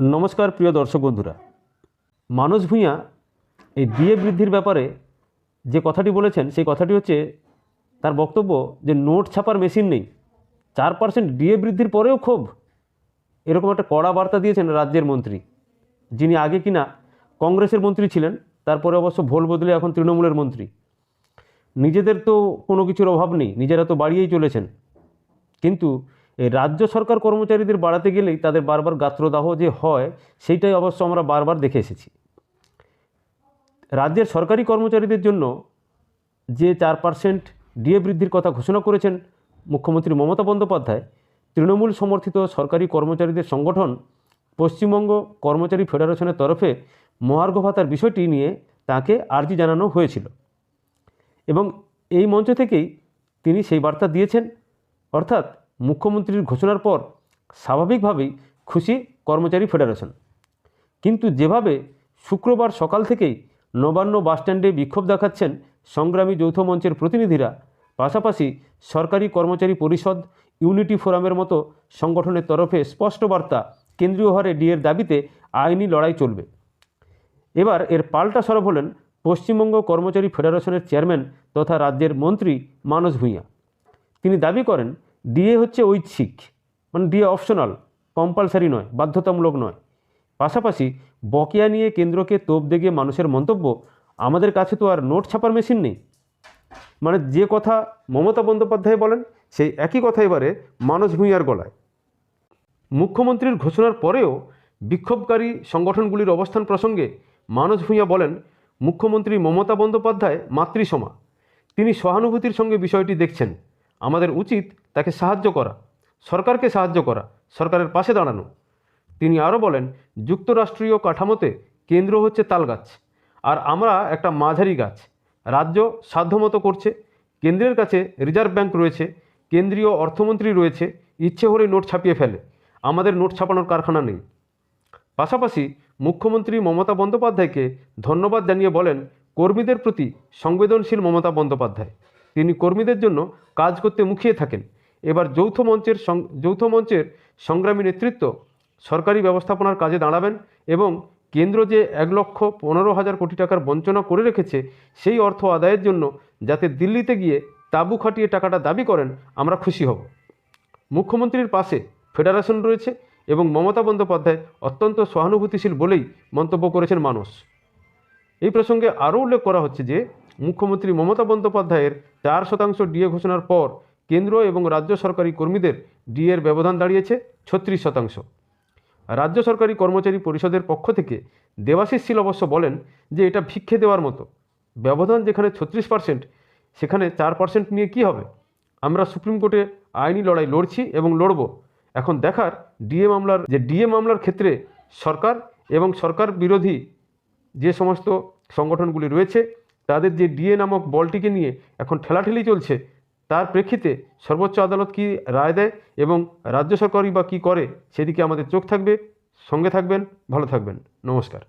নমস্কার, প্রিয় দর্শক বন্ধুরা। মানস ভূঁইয়া, এই ডিএ বৃদ্ধির ব্যাপারে যে কথাটি বলেছেন, সেই কথাটি হচ্ছে তার বক্তব্য যে নোট ছাপার মেশিন নেই। চার পার্সেন্ট ডিএ বৃদ্ধির পরেও ক্ষোভ। এরকম একটা কড়া বার্তা দিয়েছেন রাজ্যের মন্ত্রী, যিনি আগে কিনা কংগ্রেসের মন্ত্রী ছিলেন, তারপরে অবশ্য ভোল বদলে এখন তৃণমূলের মন্ত্রী। নিজেদের তো কোনো কিছুর অভাব নেই, নিজেরা তো বাড়িয়েই চলেছেন। কিন্তু এই রাজ্য সরকার কর্মচারীদের বাড়াতে গেলেই তাদের বারবার গাত্রদাহ যে হয়, সেইটাই অবশ্য আমরা বারবার দেখে এসেছি। রাজ্যের সরকারি কর্মচারীদের জন্য যে চার পার্সেন্ট ডিএ বৃদ্ধির কথা ঘোষণা করেছেন মুখ্যমন্ত্রী মমতা বন্দ্যোপাধ্যায়, তৃণমূল সমর্থিত সরকারি কর্মচারীদের সংগঠন পশ্চিমবঙ্গ কর্মচারী ফেডারেশনের তরফে মহার্ঘ ভাতার বিষয়টি নিয়ে তাকে আর্জি জানানো হয়েছিল। এবং এই মঞ্চ থেকেই তিনি সেই বার্তা দিয়েছেন। অর্থাৎ মুখ্যমন্ত্রীর ঘোষণার পর স্বাভাবিকভাবেই খুশি কর্মচারী ফেডারেশন। কিন্তু যেভাবে শুক্রবার সকাল থেকেই নবান্ন বাসস্ট্যান্ডে বিক্ষোভ দেখাচ্ছেন সংগ্রামী যৌথ মঞ্চের প্রতিনিধিরা, পাশাপাশি সরকারি কর্মচারী পরিষদ, ইউনিটি ফোরামের মতো সংগঠনের তরফে স্পষ্ট বার্তা কেন্দ্রীয় হারে ডিএর দাবিতে আইনি লড়াই চলবে। এবার এর পাল্টা সরব হলেন পশ্চিমবঙ্গ কর্মচারী ফেডারেশনের চেয়ারম্যান তথা রাজ্যের মন্ত্রী মানস ভূঁইয়া। তিনি দাবি করেন ডিএ হচ্ছে ঐচ্ছিক মানে ডিএ অপশনাল কম্পালসারি নয়, বাধ্যতামূলক নয়। পাশাপাশি বকেয়া নিয়ে কেন্দ্রকে তোপ দেগে মানুষের মন্তব্য, আমাদের কাছে তো আর নোট ছাপার মেশিন নেই। মানে যে কথা মমতা বন্দ্যোপাধ্যায় বলেন, সেই একই কথা এবারে মানস ভূঁইয়ার গলায়। মুখ্যমন্ত্রীর ঘোষণার পরেও বিক্ষোভকারী সংগঠনগুলির অবস্থান প্রসঙ্গে মানস ভূঁইয়া বলেন, মুখ্যমন্ত্রী মমতা বন্দ্যোপাধ্যায় মাতৃসমা। তিনি সহানুভূতির সঙ্গে বিষয়টি দেখছেন। আমাদের উচিত তাকে সাহায্য করা, সরকারকে সাহায্য করা, সরকারের পাশে দাঁড়ানো। তিনি আরও বলেন, যুক্তরাষ্ট্রীয় কাঠামোতে কেন্দ্র হচ্ছে তালগাছ আর আমরা একটা মাঝারি গাছ। রাজ্য সাধ্যমতো করছে, কেন্দ্রের কাছে রিজার্ভ ব্যাংক রয়েছে, কেন্দ্রীয় অর্থমন্ত্রী রয়েছে, ইচ্ছে হলে নোট ছাপিয়ে ফেলে, আমাদের নোট ছাপানোর কারখানা নেই। পাশাপাশি মুখ্যমন্ত্রী মমতা বন্দ্যোপাধ্যায়কে ধন্যবাদ জানিয়ে বলেন, কর্মীদের প্রতি সংবেদনশীল মমতা বন্দ্যোপাধ্যায়। তিনি কর্মীদের জন্য কাজ করতে মুখিয়ে থাকেন এবার যৌথ মঞ্চের যৌথ মঞ্চের সংগ্রামী নেতৃত্ব সরকারি ব্যবস্থাপনার কাজে দাঁড়াবেন এবং কেন্দ্র যে এক লক্ষ পনেরো হাজার কোটি টাকার বঞ্চনা করে রেখেছে, সেই অর্থ আদায়ের জন্য যাতে দিল্লিতে গিয়ে তাঁবু খাটিয়ে টাকাটা দাবি করেন, আমরা খুশি হব। মুখ্যমন্ত্রীর পাশে ফেডারেশন রয়েছে এবং মমতা বন্দ্যোপাধ্যায় অত্যন্ত সহানুভূতিশীল বলেই মন্তব্য করেছেন মানুষ। এই প্রসঙ্গে আরও উল্লেখ করা হচ্ছে যে, মুখ্যমন্ত্রী মমতা বন্দ্যোপাধ্যায়ের চার শতাংশ ডিএ ঘোষণার পর কেন্দ্র এবং রাজ্য সরকারি কর্মীদের ডিএর ব্যবধান দাঁড়িয়েছে ছত্রিশ শতাংশ। রাজ্য সরকারি কর্মচারী পরিষদের পক্ষ থেকে দেবাশিস শীল অবশ্য বলেন যে এটা ভিক্ষে দেওয়ার মতো। ব্যবধান যেখানে ছত্রিশ পার্সেন্ট, সেখানে চার পার্সেন্ট নিয়ে কী হবে? আমরা সুপ্রিম কোর্টে আইনি লড়াই লড়ছি এবং লড়ব। এখন দেখার ডিএ মামলার, যে ডিএ মামলার ক্ষেত্রে সরকার এবং সরকার বিরোধী যে সমস্ত সংগঠনগুলি রয়েছে, তাদের যে ডিএ নামক বলটিকে নিয়ে এখন ঠেলাঠেলি চলছে তার প্রেক্ষিতে সর্বোচ্চ আদালত কি রায় দেয় এবং রাজ্য সরকারই বা কী করে, সেদিকে আমাদের চোখ থাকবে। সঙ্গে থাকবেন, ভালো থাকবেন। নমস্কার।